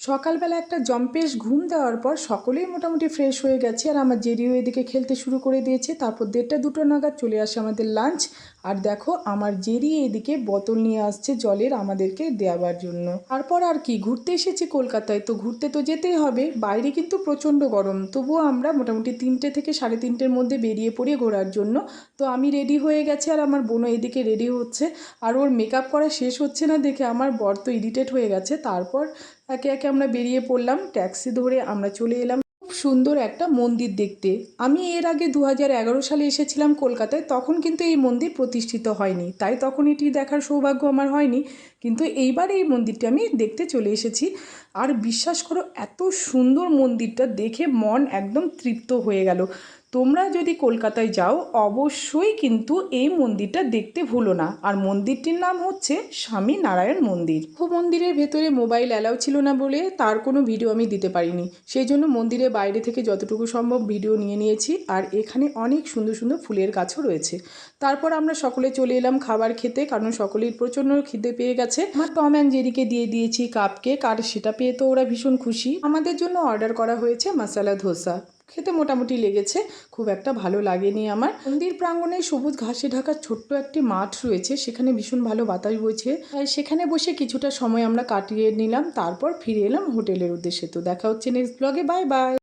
সকালবেলা একটা জম্পেশ ঘুম দেওয়ার পর সকলেই মোটামুটি ফ্রেশ হয়ে গেছে আর আমার জেরিও এদিকে খেলতে শুরু করে দিয়েছে। তারপর দেড়টা দুটো নাগাদ চলে আসে আমাদের লাঞ্চ আর দেখো আমার জেরি এদিকে বোতল নিয়ে আসছে জলের আমাদেরকে দেওয়ার জন্য। তারপর আর কি, ঘুরতে এসেছি কলকাতায়, তো ঘুরতে তো যেতেই হবে। বাইরে কিন্তু প্রচণ্ড গরম, তবুও আমরা মোটামুটি তিনটে থেকে সাড়ে তিনটের মধ্যে বেরিয়ে পড়ি ঘোরার জন্য। তো আমি রেডি হয়ে গেছি আর আমার বোনও এদিকে রেডি হচ্ছে। আর ওর মেকআপ করা শেষ হচ্ছে না দেখে আমার বর তো ইরিটেট হয়ে গেছে। তারপর একে একে আমরা বেরিয়ে পড়লাম ট্যাক্সি ধরে আমরা চলে এলাম। খুব সুন্দর একটা মন্দির দেখতে। আমি এর আগে দু সালে এসেছিলাম কলকাতায়, তখন কিন্তু এই মন্দির প্রতিষ্ঠিত হয়নি। তাই তখন এটি দেখার সৌভাগ্য আমার হয়নি। কিন্তু এইবার এই মন্দিরটি আমি দেখতে চলে এসেছি। আর বিশ্বাস করো, এত সুন্দর মন্দিরটা দেখে মন একদম তৃপ্ত হয়ে গেল। তোমরা যদি কলকাতায় যাও, অবশ্যই কিন্তু এই মন্দিরটা দেখতে ভুলো না। আর মন্দিরটির নাম হচ্ছে স্বামী নারায়ণ মন্দির। ও মন্দিরের ভেতরে মোবাইল অ্যালাউ ছিল না বলে তার কোনো ভিডিও আমি দিতে পারিনি। সেই জন্য মন্দিরের বাইরে থেকে যতটুকু সম্ভব ভিডিও নিয়ে নিয়েছি। আর এখানে অনেক সুন্দর সুন্দর ফুলের গাছও রয়েছে। তারপর আমরা সকলে চলে এলাম খাবার খেতে, কারণ সকলেই প্রচণ্ড খিদে পেয়ে গেছে। আমার টম অ্যান্ড জেরিকে দিয়ে দিয়েছি কাপ কেক, আর সেটা পেয়ে তো ওরা ভীষণ খুশি। আমাদের জন্য অর্ডার করা হয়েছে মশালা ধোসা। খেতে মোটামুটি লেগেছে। খুব একটা ভালো লাগেনি আমার। মন্দির প্রাঙ্গণে সবুজ ঘাসে ঢাকা ছোট্ট একটি মাঠ রয়েছে। সেখানে ভীষণ ভালো বাতাস বইছে। সেখানে বসে কিছুটা সময় আমরা কাটিয়ে নিলাম। তারপর ফিরে এলাম হোটেলের উদ্দেশ্যে। তো দেখা হচ্ছে নেক্সট ব্লগে বাই বাই